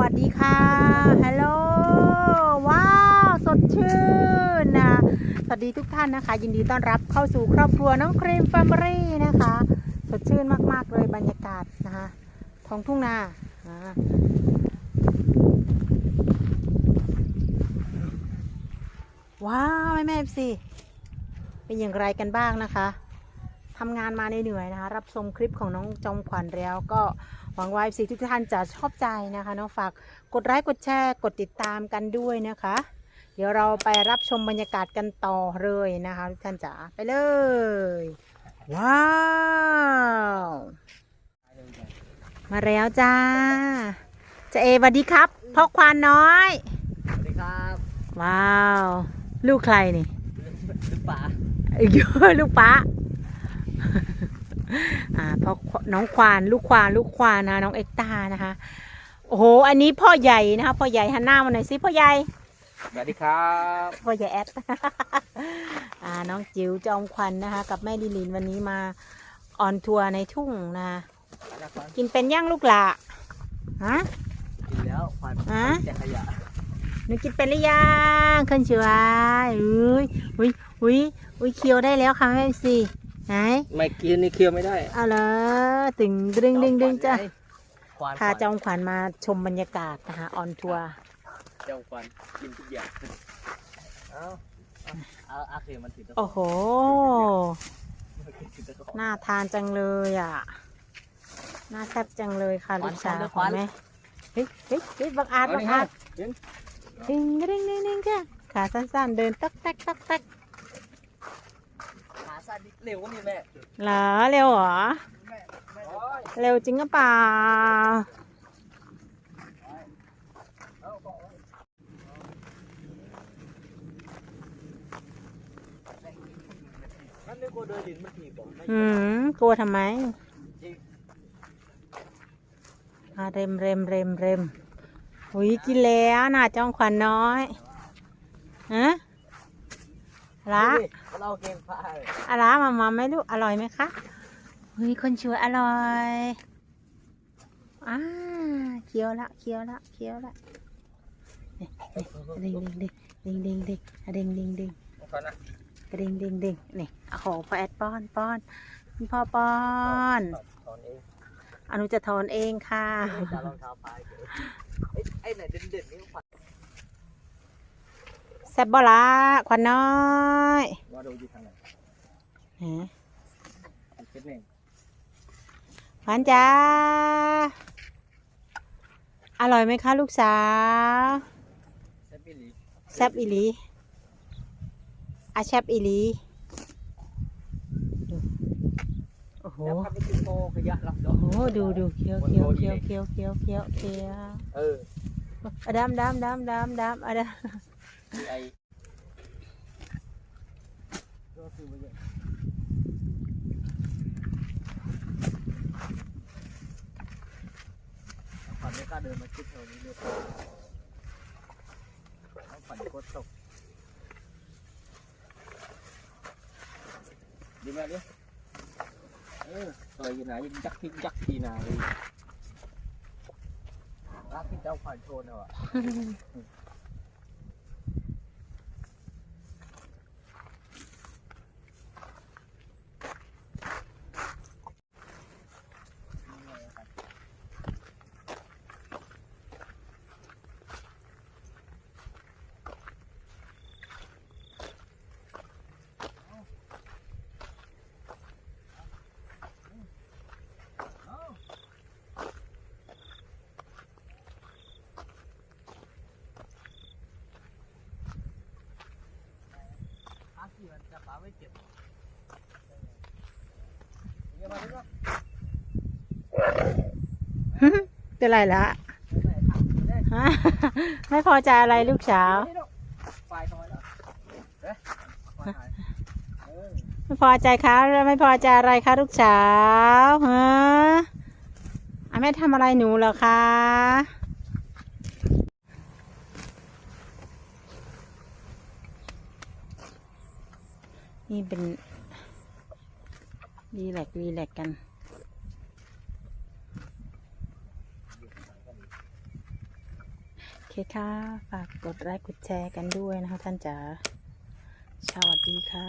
วัสดีค่ะฮัลโหลว้าวสดชื่นนะสวัสดีทุกท่านนะคะ ยินดีต้อนรับเข้าสู่ครอบครัวน้องครีมแฟมิลี่นะคะ สดชื่นมาก ๆ เลยบรรยากาศนะคะท้องทุ่งนาว้าวแม่แม่สิเป็นอย่างไรกันบ้างนะคะทำงานมาเหนื่อยนะคะ รับชมคลิปของน้องจอมขวัญแล้วก็หวังว่าสิทุกท่านจะชอบใจนะคะน้องฝากกดไลค์กดแชร์กดติดตามกันด้วยนะคะ เดี๋ยวเราไปรับชมบรรยากาศกันต่อเลยนะคะทุกท่านจ๋าไปเลย ว้าว มาแล้วจ้าจะเอสวัสดีครับพ่อควานน้อย สวัสดีครับ ว้าว ลูกใครนี่ ลูกป๋าเยอะลูกป้า อ่าพ่อน้องควานลูกควานลูกควานนะน้องเอ็กตานะคะโอ้โหอันนี้พ่อใหญ่นะคะพ่อใหญ่หันหน้ามาหน่อยสิพ่อใหญ่สวัสดีครับพ่อใหญ่แอดอ่าน้องจิ๋วจอมควันนะคะ กับแม่ดิลินวันนี้มาออนทัวร์ในทุ่งนะกินเป็นย่างลูกหละฮะกินแล้วควันฮะแต่ขยะหนูกินเป็นหรือยังขึ้นเชืออุ้ยอุ้ยอุ้ยอุ้ยเคี้ยวได้แล้วค่ะแม่สิ ไหนไม่กินนี่เคี้ยวไม่ได้เอาละตึงดึงดึงดึงจ้ะควันพาจอมขวัญมาชมบรรยากาศนะคะออนทัวร์เจ้าควันกินทุกอย่างเอาเอาเอาอาเคมันถือตะโอ้โหถือตะขอน่าทานจังเลยอะ น่าแซ่บจังเลยค่ะขวัลูญกสาวขวัญของแม่เฮ้ยเฮ้ยเฮ้ยบังอาจเอาบังนี่อาจเห็นดึงดึงดึงดึงจ้ะขาสั้นๆเดินตักตักตักตักขา สั้นเร็วก็นี่แม่เหรอเร็วเหรอเร็วจริงหรือเปล่านั่นนี่กูเดินดินมันถีบบอกไม่อืมกลัวทำไมอ่าเร็มเร็มเร็มเร็มหุยกินแล้วน่าจ้องขวัญน้อยฮะ ละดูดิเราเกมผ้าเลยอะไรมามาไหมลูกอร่อยไหมคะเฮ้ยคนช่วยอร่อยอ่าเคี้ยวละเคี้ยวละเคี้ยวละนี่นี่ดิงดิงดิงดิงดิงดิงดิงดิงควันนะกระดิงดิงดิงนี่โอ้โหพ่อแอดป้อนป้อนคุณพ่อป้อนถอนเองอนุจะถอนเองค่ะจะรองเท้าพายเฉยไอ้ไอ้ไหนเด่นเด่นๆนี่ควัน แซ่บบ่ละควันน้อยว่าดูอยู่ทางไหนฮะอันเป็นเองควันจ้า อร่อยไหมคะลูกสาวเซฟบิลีแซ่บอีหลีอาแซ่บอีหลีโอ้โหแล้วก็ไปกินโพขยะรับดอกโอ้โหดูดูเคี้ยวเคี้ยวเคี้ยวเคี้ยวเคี้ยวเคี้ยวเคี้ยวเอออะดำดำดำดำดำอะ ดมีไอก็คือว่าเยอะฝันไม่กล้าเดินมาคิดแถวนี้เลยฝันโคตรตกดีไหมเนี่ยเออต่อยอยู่ไหนยิงยักษ์ยิงยักษ์ทีนาเลยรักที่เจ้าฝันโชนเหรอ ไม่เจ็บเนี่ยมาดิวะำเป็นไรละฮะไม่พอใจอะไรลูกสาวไฟทำไมล่ะเอ๊ะไฟหายเออไม่พอใจคะไม่พอใจอะไรคะลูกสาวฮะอะแม่ทำอะไรหนูเหรอคะ นี่เป็นรีแลกรีแลกกัน โอเคค่ะ ฝากกดไลค์กดแชร์กันด้วยนะคะท่านจ๋าสวัสดีค่ะ